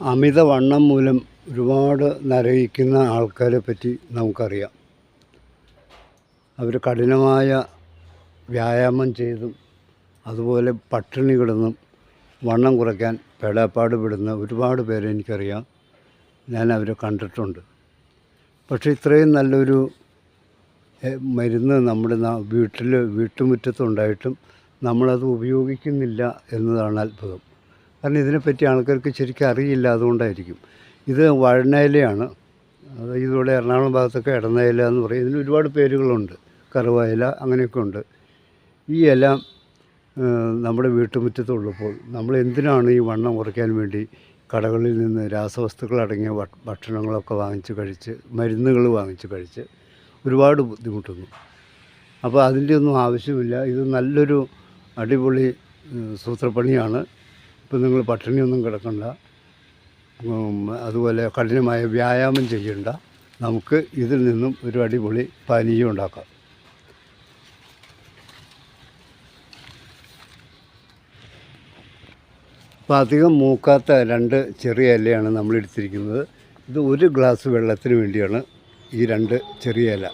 അമിതവണ്ണം മൂലം ഒരുപാട് നരകിക്കുന്ന ആൾക്കാരെ പറ്റി നമുക്കറിയാം. അവർ കഠിനമായ വ്യായാമം ചെയ്തും അതുപോലെ പട്ടിണി കിടന്നും വണ്ണം കുറയ്ക്കാൻ പെടാപ്പാട് പെടുന്ന ഒരുപാട് പേരെ എനിക്കറിയാം. ഞാൻ അവരെ കണ്ടിട്ടുണ്ട്. പക്ഷേ ഇത്രയും നല്ലൊരു മരുന്ന് നമ്മുടെ വീട്ടിൽ വീട്ടുമുറ്റത്തുണ്ടായിട്ടും നമ്മളത് ഉപയോഗിക്കുന്നില്ല എന്നതാണ് അത്ഭുതം. കാരണം ഇതിനെപ്പറ്റി ആൾക്കാർക്ക് ശരിക്കും അറിയില്ല അതുകൊണ്ടായിരിക്കും. ഇത് വഴനയിലയാണ് അത് ഇതിലൂടെ എറണാകുളം ഭാഗത്തൊക്കെ ഇടനയില എന്ന് പറയും. ഇതിന് ഒരുപാട് പേരുകളുണ്ട്. കറുവായില അങ്ങനെയൊക്കെ ഉണ്ട്. ഈ ഇല നമ്മുടെ വീട്ടുമുറ്റത്തുള്ളപ്പോൾ നമ്മൾ എന്തിനാണ് ഈ വണ്ണം കുറയ്ക്കാൻ വേണ്ടി കടകളിൽ നിന്ന് രാസവസ്തുക്കൾ അടങ്ങിയ ഭക്ഷണങ്ങളൊക്കെ വാങ്ങിച്ച് കഴിച്ച് മരുന്നുകൾ വാങ്ങിച്ച് കഴിച്ച് ഒരുപാട് ബുദ്ധിമുട്ടുന്നു. അപ്പോൾ അതിന്റെ ഒന്നും ആവശ്യമില്ല. ഇത് നല്ലൊരു അടിപൊളി സൂത്രപ്പണിയാണ്. ഇപ്പം നിങ്ങൾ പട്ടിണിയൊന്നും കിടക്കണ്ട. അതുപോലെ കഠിനമായ വ്യായാമം ചെയ്യണ്ട. നമുക്ക് ഇതിൽ നിന്നും ഒരു അടിപൊളി പാനീയം ഉണ്ടാക്കാം. അപ്പോൾ അധികം മൂക്കാത്ത രണ്ട് ചെറിയ ഇലയാണ് നമ്മൾ എടുത്തിരിക്കുന്നത്. ഇത് ഒരു ഗ്ലാസ് വെള്ളത്തിന് വേണ്ടിയാണ് ഈ രണ്ട് ചെറിയ ഇല.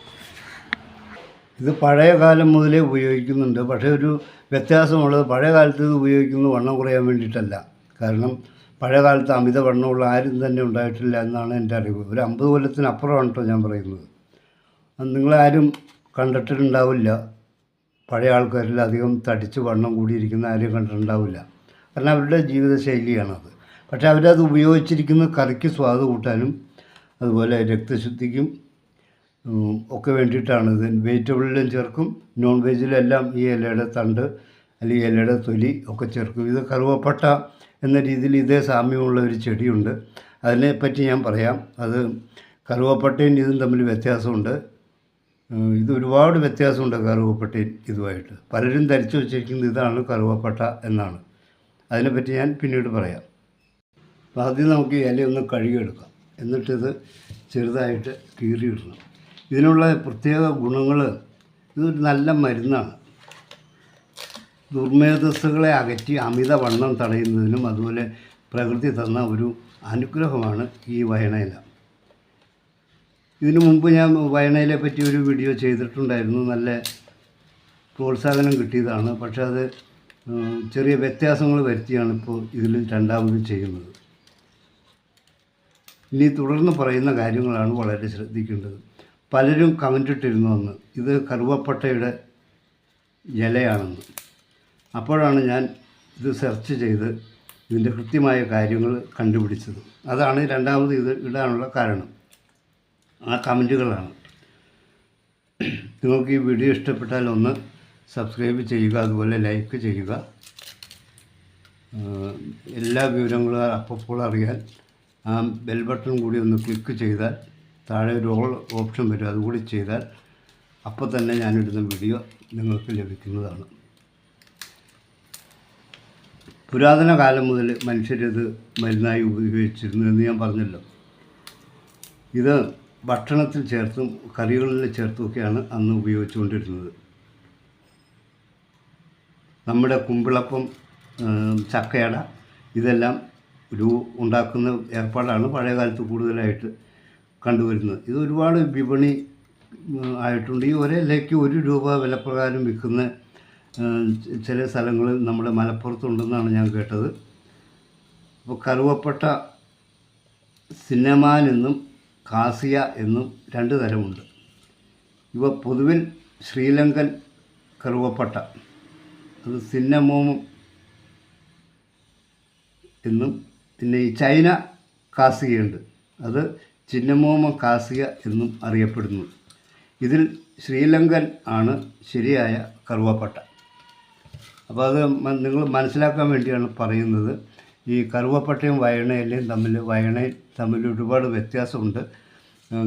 ഇത് പഴയ കാലം മുതലേ ഉപയോഗിക്കുന്നുണ്ട്. പക്ഷേ ഒരു വ്യത്യാസമുള്ളത് പഴയ കാലത്ത് ഇത് ഉപയോഗിക്കുന്നത് വണ്ണം കുറയാൻ വേണ്ടിയിട്ടല്ല. കാരണം പഴയ കാലത്ത് അമിത വണ്ണമുള്ള ആരും തന്നെ ഉണ്ടായിട്ടില്ല എന്നാണ് എന്റെ അറിവ്. ഒരു അമ്പത് കൊല്ലത്തിനപ്പുറമാണ് കേട്ടോ ഞാൻ പറയുന്നത്. നിങ്ങളാരും കണ്ടിട്ടുണ്ടാവില്ല. പഴയ ആൾക്കാരിൽ അധികം തടിച്ച് വണ്ണം കൂടിയിരിക്കുന്ന ആരും കണ്ടിട്ടുണ്ടാവില്ല. കാരണം അവരുടെ ജീവിതശൈലിയാണത്. പക്ഷേ അവരത് ഉപയോഗിച്ചിരിക്കുന്ന കറിക്ക് സ്വാദ് കൂട്ടാനും അതുപോലെ രക്തശുദ്ധിക്കും ഒക്കെ വേണ്ടിയിട്ടാണ്. ഇത് വെജിറ്റബിളിലും ചേർക്കും നോൺ വെജിലെല്ലാം ഈ ഇലയുടെ തണ്ട് അല്ലെങ്കിൽ ഇലയുടെ തൊലി ഒക്കെ ചേർക്കും. ഇത് കറുവപ്പട്ട എന്ന രീതിയിൽ ഇതേ സാമ്യമുള്ള ഒരു ചെടിയുണ്ട്. അതിനെപ്പറ്റി ഞാൻ പറയാം. അത് കറുവപ്പട്ടയും ഇതും തമ്മിൽ വ്യത്യാസമുണ്ട്. ഇത് ഒരുപാട് വ്യത്യാസമുണ്ട് കറുവപ്പട്ടയും ഇതുമായിട്ട്. പലരും ധരിച്ചു വച്ചിരിക്കുന്നത് ഇതാണ് കറുവപ്പട്ട എന്നാണ്. അതിനെപ്പറ്റി ഞാൻ പിന്നീട് പറയാം. അപ്പോൾ ആദ്യം നമുക്ക് ഇലയൊന്ന് കഴുകിയെടുക്കാം. എന്നിട്ടിത് ചെറുതായിട്ട് കീറിയിടണം. ഇതിനുള്ള പ്രത്യേക ഗുണങ്ങൾ ഇതൊരു നല്ല മരുന്നാണ്. ദുർമേധസ്സുകളെ അകറ്റി അമിതവണ്ണം തടയുന്നതിനും അതുപോലെ പ്രകൃതി തന്ന ഒരു അനുഗ്രഹമാണ് ഈ വയണയില. ഇതിനു മുമ്പ് ഞാൻ വയണയിലെ പറ്റി ഒരു വീഡിയോ ചെയ്തിട്ടുണ്ടായിരുന്നു. നല്ല പ്രോത്സാഹനം കിട്ടിയതാണ്. പക്ഷേ അത് ചെറിയ വ്യത്യാസങ്ങൾ വരുത്തിയാണ് ഇപ്പോൾ ഇതിൽ രണ്ടാമത് ചെയ്യുന്നത്. ഇനി തുടർന്ന് പറയുന്ന കാര്യങ്ങളാണ് വളരെ ശ്രദ്ധിക്കേണ്ടത്. പലരും കമന്റ് ഇട്ടിരുന്നു അന്ന്. ഇത് കറുവപ്പട്ടയുടെ ഇലയാണെന്ന്. അപ്പോഴാണ് ഞാൻ ഇത് സെർച്ച് ചെയ്ത് ഇതിന്റെ കൃത്യമായ കാര്യങ്ങൾ കണ്ടുപിടിച്ചത്. അതാണ് രണ്ടാമത് ഇത് ഇടാനുള്ള കാരണം. ആ കമന്റുകളാണ്. നിങ്ങൾക്ക് ഈ വീഡിയോ ഇഷ്ടപ്പെട്ടാൽ ഒന്ന് സബ്സ്ക്രൈബ് ചെയ്യുക അതുപോലെ ലൈക്ക് ചെയ്യുക. എല്ലാ വിവരങ്ങളും അപ്പോൾ അറിയാൻ ആ ബെൽ ബട്ടൺ കൂടി ഒന്ന് ക്ലിക്ക് ചെയ്താൽ താഴെ ഒരു ഓൾ ഓപ്ഷൻ വരും. അതുകൂടി ചെയ്താൽ അപ്പോൾ തന്നെ ഞാനിടുന്ന വീഡിയോ നിങ്ങൾക്ക് ലഭിക്കുന്നതാണ്. പുരാതന കാലം മുതൽ മനുഷ്യരിത് മരുന്നായി ഉപയോഗിച്ചിരുന്നു എന്ന് ഞാൻ പറഞ്ഞല്ലോ. ഇത് ഭക്ഷണത്തിൽ ചേർത്തും കറികളിൽ ചേർത്തുമൊക്കെയാണ് അന്ന് ഉപയോഗിച്ചുകൊണ്ടിരുന്നത്. നമ്മുടെ കുമ്പിളപ്പം ചക്കയട ഇതെല്ലാം ഒരു ഉണ്ടാക്കുന്ന ഏർപ്പാടാണ് പഴയകാലത്ത് കൂടുതലായിട്ട് കണ്ടുവരുന്നത്. ഇത് ഒരുപാട് വിപണി ആയിട്ടുണ്ട്. ഈ ഒരേ ഇലയ്ക്ക് ഒരു രൂപ വിലപ്രകാരം വിൽക്കുന്ന ചില സ്ഥലങ്ങളിൽ നമ്മുടെ മലപ്പുറത്തുണ്ടെന്നാണ് ഞാൻ കേട്ടത്. അപ്പോൾ കറുവപ്പട്ട സിനിമാൻ എന്നും കാസിയ എന്നും രണ്ട് തരമുണ്ട്. ഇവ പൊതുവിൽ ശ്രീലങ്കൻ കറുവപ്പട്ട. അത് സിന്നമോമം എന്നും പിന്നെ ഈ ചൈന കാസികയുണ്ട്. അത് ചിന്നമോമ കാസിക എന്നും അറിയപ്പെടുന്നു. ഇതിൽ ശ്രീലങ്കൻ ആണ് ശരിയായ കറുവപ്പട്ട. അപ്പോൾ അത് നിങ്ങൾ മനസ്സിലാക്കാൻ വേണ്ടിയാണ് പറയുന്നത്. ഈ കറുവപ്പട്ടയും വയണയിലെയും തമ്മിൽ വയണയിൽ തമ്മിൽ ഒരുപാട് വ്യത്യാസമുണ്ട്.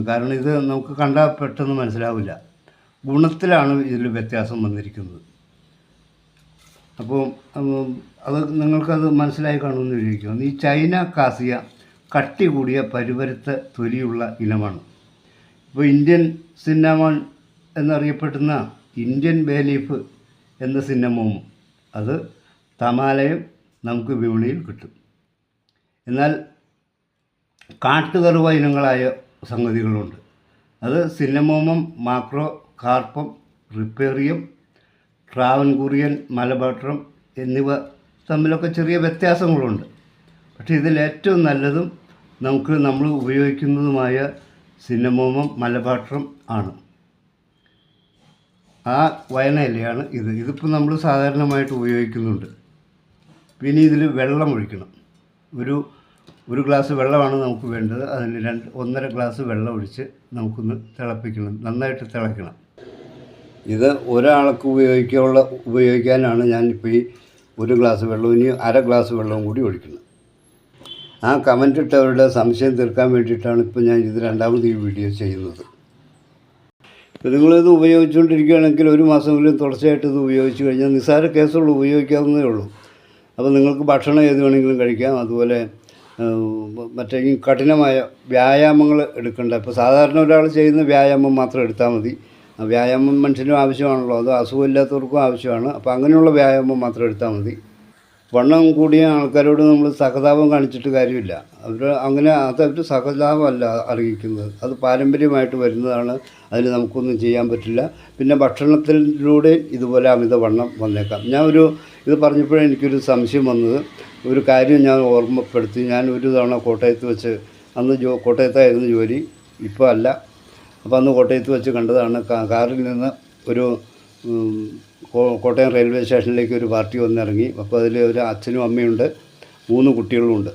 കാരണം ഇത് നമുക്ക് കണ്ടാൽ പെട്ടെന്ന് മനസ്സിലാവില്ല. ഗുണത്തിലാണ് ഇതിൽ വ്യത്യാസം വന്നിരിക്കുന്നത്. അപ്പോൾ അത് നിങ്ങൾക്കത് മനസ്സിലായി കാണുമെന്ന് വിചാരിക്കുന്നു. ഈ ചൈന കാസിയ കട്ടി കൂടിയ പരുവരുത്ത തൊലിയുള്ള ഇനമാണ്. ഇപ്പോൾ ഇന്ത്യൻ സിന്നമോൺ എന്നറിയപ്പെടുന്ന ഇന്ത്യൻ ബേലീഫ് എന്ന സിന്നമോമും അത് തമാലയും നമുക്ക് വിപണിയിൽ കിട്ടും. എന്നാൽ കാട്ടുകറുവ ഇനങ്ങളായ സംഗതികളുണ്ട്. അത് സിന്നമോമം മാക്രോ കാർപ്പം റിപ്പേറിയം ട്രാവൻകൂറിയൻ മലബാട്രം എന്നിവ തമ്മിലൊക്കെ ചെറിയ വ്യത്യാസങ്ങളുണ്ട്. പക്ഷേ ഇതിൽ ഏറ്റവും നല്ലതും നമുക്ക് നമ്മൾ ഉപയോഗിക്കുന്നതുമായ സിന്നമോമം മലബാട്രം ആണ്. ആ വയനയിലയാണ് ഇത്. ഇതിപ്പോൾ നമ്മൾ സാധാരണമായിട്ട് ഉപയോഗിക്കുന്നുണ്ട്. പിന്നെ ഇതിൽ വെള്ളം ഒഴിക്കണം. ഒരു ഒരു ഗ്ലാസ് വെള്ളമാണ് നമുക്ക് വേണ്ടത്. അതിന് രണ്ട് ഒന്നര ഗ്ലാസ് വെള്ളം ഒഴിച്ച് നമുക്കൊന്ന് തിളപ്പിക്കണം. നന്നായിട്ട് തിളയ്ക്കണം ഇത് ഒരാൾക്ക് ഉപയോഗിക്കാനുള്ള ഉപയോഗിക്കാനാണ് ഞാനിപ്പോൾ ഈ ഒരു ഗ്ലാസ് വെള്ളവും ഇനി അര ഗ്ലാസ് വെള്ളവും കൂടി ഒഴിക്കുന്നത്. ആ കമന്റ് ഇട്ടവരുടെ സംശയം തീർക്കാൻ വേണ്ടിയിട്ടാണ് ഇപ്പോൾ ഞാൻ ഇത് രണ്ടാമത് ഈ വീഡിയോ ചെയ്യുന്നത്. ഇപ്പോൾ നിങ്ങളിത് ഉപയോഗിച്ചുകൊണ്ടിരിക്കുകയാണെങ്കിൽ ഒരു മാസമെങ്കിലും തുടർച്ചയായിട്ട് ഇത് ഉപയോഗിച്ച് കഴിഞ്ഞാൽ നിസ്സാര കേസുകൾ ഉപയോഗിക്കാവുന്നേ ഉള്ളൂ. അപ്പോൾ നിങ്ങൾക്ക് ഭക്ഷണം ഏത് വേണമെങ്കിലും കഴിക്കാം. അതുപോലെ മറ്റേ കഠിനമായ വ്യായാമങ്ങൾ എടുക്കേണ്ട. ഇപ്പോൾ സാധാരണ ഒരാൾ ചെയ്യുന്ന വ്യായാമം മാത്രം എടുത്താൽ മതി. വ്യായാമം മനുഷ്യനും ആവശ്യമാണല്ലോ. അത് അസുഖമില്ലാത്തവർക്കും ആവശ്യമാണ്. അപ്പോൾ അങ്ങനെയുള്ള വ്യായാമം മാത്രം എടുത്താൽ മതി. വണ്ണം കൂടിയ ആൾക്കാരോട് നമ്മൾ സഹതാപം കാണിച്ചിട്ട് കാര്യമില്ല. അവർ അങ്ങനെ അതവർ സഹതാപമല്ല അറിയിക്കുന്നത്. അത് പാരമ്പര്യമായിട്ട് വരുന്നതാണ്. അതിന് നമുക്കൊന്നും ചെയ്യാൻ പറ്റില്ല. പിന്നെ ഭക്ഷണത്തിലൂടെ ഇതുപോലെ അമിത വണ്ണം വന്നേക്കാം. ഞാൻ ഒരു ഇത് പറഞ്ഞപ്പോഴേ എനിക്കൊരു സംശയം വന്നത്. ഒരു കാര്യം ഞാൻ ഓർമ്മപ്പെടുത്തി. ഞാൻ ഒരു തവണ കോട്ടയത്ത് വെച്ച് അന്ന് ജോ കോട്ടയത്തായിരുന്നു ജോലി. ഇപ്പോൾ അല്ല. അപ്പോൾ അന്ന് കോട്ടയത്ത് വെച്ച് കണ്ടതാണ് കാറിൽ നിന്ന് ഒരു കോട്ടയം റെയിൽവേ സ്റ്റേഷനിലേക്ക് ഒരു പാർട്ടി വന്നിറങ്ങി. അപ്പോൾ അതിൽ ഒരു അച്ഛനും അമ്മയുണ്ട്. മൂന്ന് കുട്ടികളുമുണ്ട്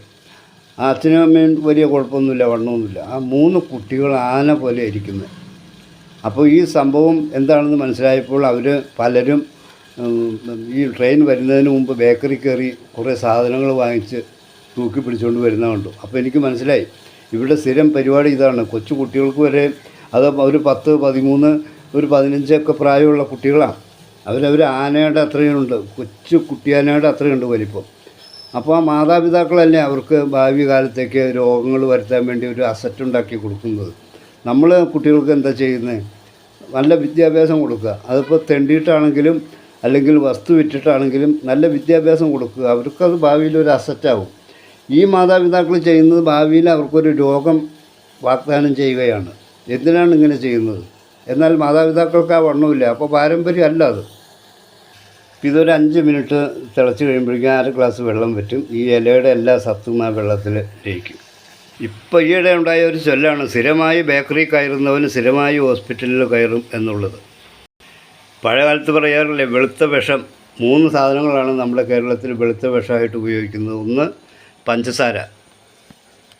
ആ അച്ഛനും അമ്മയും വലിയ കുഴപ്പമൊന്നുമില്ല വണ്ണമൊന്നുമില്ല. ആ മൂന്ന് കുട്ടികൾ ആന പോലെ ഇരിക്കുന്നത് അപ്പോൾ ഈ സംഭവം എന്താണെന്ന് മനസ്സിലായപ്പോൾ അവർ പലരും ഈ ട്രെയിൻ വരുന്നതിന് മുമ്പ് ബേക്കറി കയറി കുറേ സാധനങ്ങൾ വാങ്ങിച്ച് തൂക്കി പിടിച്ചുകൊണ്ട് വരുന്ന കണ്ടു. അപ്പോൾ എനിക്ക് മനസ്സിലായി ഇവിടെ സ്ഥിരം പരിപാടി ഇതാണ്. കൊച്ചു കുട്ടികൾക്ക് വരെ അത് ഒരു പത്ത് പതിമൂന്ന് ഒരു പതിനഞ്ചൊക്കെ പ്രായമുള്ള കുട്ടികളാണ് അവരവർ ആനയുടെ അത്രയുണ്ട് കൊച്ചു കുട്ടിയാനയുടെ അത്രയുണ്ട് വലിപ്പം. അപ്പോൾ ആ മാതാപിതാക്കളല്ലേ അവർക്ക് ഭാവി കാലത്തേക്ക് രോഗങ്ങൾ വരുത്താൻ വേണ്ടി ഒരു അസറ്റ് ഉണ്ടാക്കി കൊടുക്കുന്നത്. നമ്മൾ കുട്ടികൾക്ക് എന്താ ചെയ്യുന്നത് നല്ല വിദ്യാഭ്യാസം കൊടുക്കുക. അതിപ്പോൾ തെണ്ടിയിട്ടാണെങ്കിലും അല്ലെങ്കിൽ വസ്തു വിറ്റിട്ടാണെങ്കിലും നല്ല വിദ്യാഭ്യാസം കൊടുക്കുക. അവർക്കത് ഭാവിയിൽ ഒരു അസറ്റാവും ഈ മാതാപിതാക്കൾ ചെയ്യുന്നത് ഭാവിയിൽ അവർക്കൊരു രോഗം വാഗ്ദാനം ചെയ്യുകയാണ്. എന്തിനാണ് ഇങ്ങനെ ചെയ്യുന്നത്? എന്നാൽ മാതാപിതാക്കൾക്ക് ആ വണ്ണമില്ല. അപ്പോൾ പാരമ്പര്യം അല്ല അത് ഇതൊരു അഞ്ച് മിനിറ്റ് തിളച്ച് കഴിയുമ്പോഴേക്കും അര ഗ്ലാസ് വെള്ളം പറ്റും ഈ ഇലയുടെ എല്ലാ സത്തും ആ വെള്ളത്തിൽ ലയിക്കും. ഇപ്പോൾ ഈയിടെ ഉണ്ടായ ഒരു ചൊല്ലാണ് സ്ഥിരമായി ബേക്കറി കയറുന്നവന് സ്ഥിരമായി ഹോസ്പിറ്റലിൽ കയറും എന്നുള്ളത്. പഴയകാലത്ത് പറയാറില്ലേ വെളുത്ത വിഷം മൂന്ന് സാധനങ്ങളാണ് നമ്മുടെ കേരളത്തിൽ വെളുത്ത വിഷമായിട്ട് ഉപയോഗിക്കുന്നത്. ഒന്ന് പഞ്ചസാര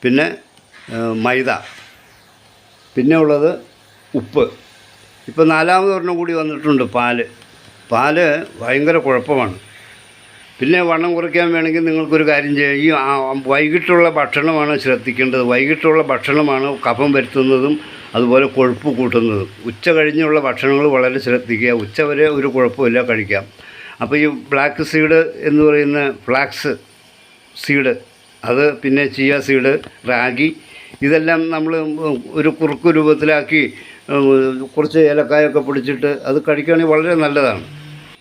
പിന്നെ മൈദ പിന്നെ ഉള്ളത് ഉപ്പ്. ഇപ്പോൾ നാലാമത് ഒരെണ്ണം കൂടി വന്നിട്ടുണ്ട് പാൽ. പാൽ ഭയങ്കര കുഴപ്പമാണ്. പിന്നെ വണ്ണം കുറയ്ക്കാൻ വേണമെങ്കിൽ നിങ്ങൾക്കൊരു കാര്യം ചെയ്യാം. ഈ വൈകിട്ടുള്ള ഭക്ഷണമാണ് ശ്രദ്ധിക്കേണ്ടത്. വൈകിട്ടുള്ള ഭക്ഷണമാണ് കഫം വരുത്തുന്നതും അതുപോലെ കൊഴുപ്പ് കൂട്ടുന്നതും. ഉച്ച കഴിഞ്ഞുള്ള ഭക്ഷണങ്ങൾ വളരെ ശ്രദ്ധിക്കുക. ഉച്ച വരെ ഒരു കുഴപ്പമില്ല കഴിക്കാം. അപ്പോൾ ഈ ബ്ലാക്ക് സീഡ് എന്ന് പറയുന്ന ഫ്ലാക്സ് സീഡ് അത് പിന്നെ ചിയ സീഡ് റാഗി ഇതെല്ലാം നമ്മൾ ഒരു കുറുക്ക് രൂപത്തിലാക്കി കുറച്ച് ഏലക്കായൊക്കെ പിടിച്ചിട്ട് അത് കഴിക്കുകയാണെങ്കിൽ വളരെ നല്ലതാണ്.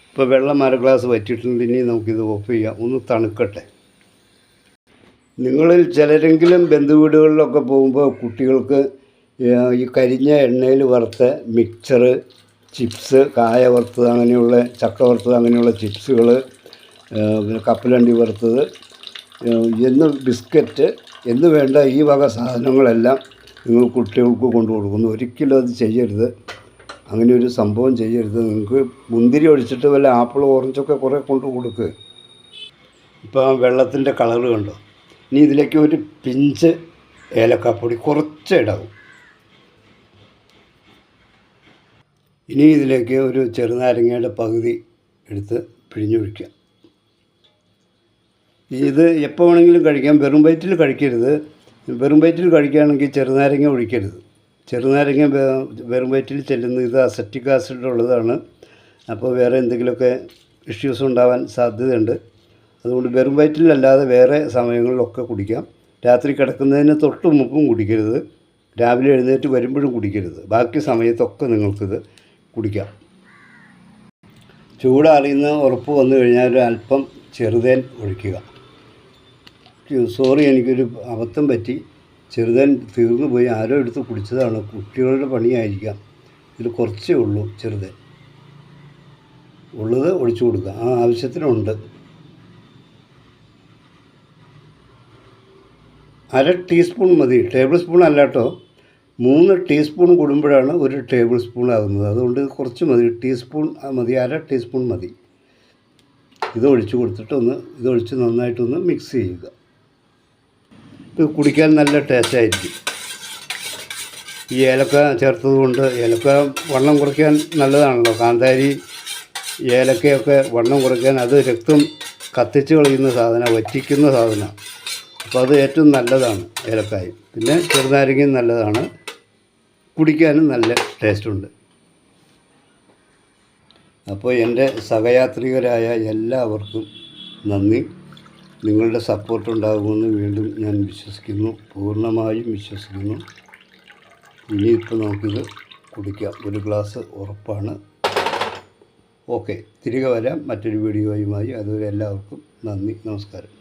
ഇപ്പോൾ വെള്ളം അര ഗ്ലാസ് വറ്റിയിട്ടുണ്ട് ഇനി നമുക്കിത് ഓഫ് ചെയ്യാം. ഒന്ന് തണുക്കട്ടെ. നിങ്ങളിൽ ചിലരെങ്കിലും ബന്ധുവീടുകളിലൊക്കെ പോകുമ്പോൾ കുട്ടികൾക്ക് ഈ കരിഞ്ഞ എണ്ണയിൽ വറുത്ത മിക്സറ് ചിപ്സ് കായ വറുത്തത് അങ്ങനെയുള്ള ചക്ക വറുത്തത് അങ്ങനെയുള്ള ചിപ്സുകൾ പിന്നെ കപ്പലണ്ടി വറുത്തത് എന്ന് ബിസ്ക്കറ്റ് എന്ന് വേണ്ട ഈ വക സാധനങ്ങളെല്ലാം നിങ്ങൾ കുട്ടികൾക്ക് കൊണ്ടു കൊടുക്കുന്നു. ഒരിക്കലും അത് ചെയ്യരുത്. അങ്ങനെ ഒരു സംഭവം ചെയ്യരുത്. നിങ്ങൾക്ക് മുന്തിരി ഒഴിച്ചിട്ട് വല്ല ആപ്പിൾ ഓറഞ്ചൊക്കെ കുറേ കൊണ്ട് കൊടുക്കുക ഇപ്പോൾ ആ വെള്ളത്തിന്റെ കളറ് കണ്ടോ? ഇനി ഇതിലേക്ക് ഒരു പിഞ്ച് ഏലക്കാപ്പൊടി കുറച്ച് ഇടാവും. ഇനി ഇതിലേക്ക് ഒരു ചെറുനാരങ്ങയുടെ പകുതി എടുത്ത് പിഴിഞ്ഞൊഴിക്കുക. ഇത് എപ്പോൾ വേണമെങ്കിലും കഴിക്കാം. വെറും വയറ്റിൽ കഴിക്കരുത്. വെറും വയറ്റിൽ കഴിക്കുകയാണെങ്കിൽ ചെറുനാരങ്ങ ഒഴിക്കരുത്. ചെറുനാരങ്ങ വെറും വയറ്റിൽ ചെല്ലുന്ന ഇത് അസറ്റിക് ആസിഡ് ഉള്ളതാണ്. അപ്പോൾ വേറെ എന്തെങ്കിലുമൊക്കെ ഇഷ്യൂസ് ഉണ്ടാവാൻ സാധ്യതയുണ്ട്. അതുകൊണ്ട് വെറും വയറ്റിലല്ലാതെ വേറെ സമയങ്ങളിലൊക്കെ കുടിക്കാം. രാത്രി കിടക്കുന്നതിന് തൊട്ട് മുമ്പും കുടിക്കരുത്. രാവിലെ എഴുന്നേറ്റ് വരുമ്പോഴും കുടിക്കരുത്. ബാക്കി സമയത്തൊക്കെ നിങ്ങൾക്കിത് കുടിക്കാം. ചൂടറിയുന്ന ഉറപ്പ് വന്നു കഴിഞ്ഞാൽ ഒരു അല്പം ചെറുതേൻ ഒഴിക്കുക. സോറി എനിക്കൊരു അബദ്ധം പറ്റി. ചെറുതൻ തീർന്നു പോയി. ആരോ എടുത്ത് കുടിച്ചതാണ്. കുട്ടികളുടെ പണിയായിരിക്കാം. ഇതിൽ കുറച്ചേ ഉള്ളൂ ചെറുതൻ. ഉള്ളത് ഒഴിച്ചു കൊടുക്കുക ആ ആവശ്യത്തിനുണ്ട്. അര ടീസ്പൂൺ മതി. ടേബിൾ സ്പൂൺ അല്ല കേട്ടോ. മൂന്ന് ടീസ്പൂൺ കൂടുമ്പോഴാണ് ഒരു ടേബിൾ സ്പൂൺ ആകുന്നത്. അതുകൊണ്ട് കുറച്ച് മതി. ടീസ്പൂൺ മതി. അര ടീസ്പൂൺ മതി. ഇത് ഒഴിച്ച് കൊടുത്തിട്ടൊന്ന് ഇത് ഒഴിച്ച് നന്നായിട്ടൊന്ന് മിക്സ് ചെയ്യുക. കുടിക്കാൻ നല്ല ടേസ്റ്റ് ആയിരിക്കും. ഈ ഏലക്ക ചേർത്തത് കൊണ്ട് ഏലക്ക വണ്ണം കുറയ്ക്കാൻ നല്ലതാണല്ലോ. കാന്താരി ഏലക്കയൊക്കെ വണ്ണം കുറയ്ക്കാൻ അത് രക്തം കത്തിച്ച് കളയുന്ന സാധനം വറ്റിക്കുന്ന സാധനമാണ് അപ്പോൾ അത് ഏറ്റവും നല്ലതാണ് ഏലക്കായ. പിന്നെ ചെറുനാരങ്ങയും നല്ലതാണ്. കുടിക്കാനും നല്ല ടേസ്റ്റുണ്ട് അപ്പോൾ എന്റെ സഹയാത്രികരായ എല്ലാവർക്കും നന്ദി. നിങ്ങളുടെ സപ്പോർട്ട് ഉണ്ടാകുമെന്ന് വീണ്ടും ഞാൻ വിശ്വസിക്കുന്നു. പൂർണമായും വിശ്വസിക്കുന്നു. ഇനിയിപ്പോൾ നമുക്കിത് കുടിക്കാം. ഒരു ഗ്ലാസ് ഉറപ്പാണ്. ഓക്കെ തിരികെ വരാം. മറ്റൊരു വീഡിയോയുമായി. അതുവരെ എല്ലാവർക്കും നന്ദി. നമസ്കാരം.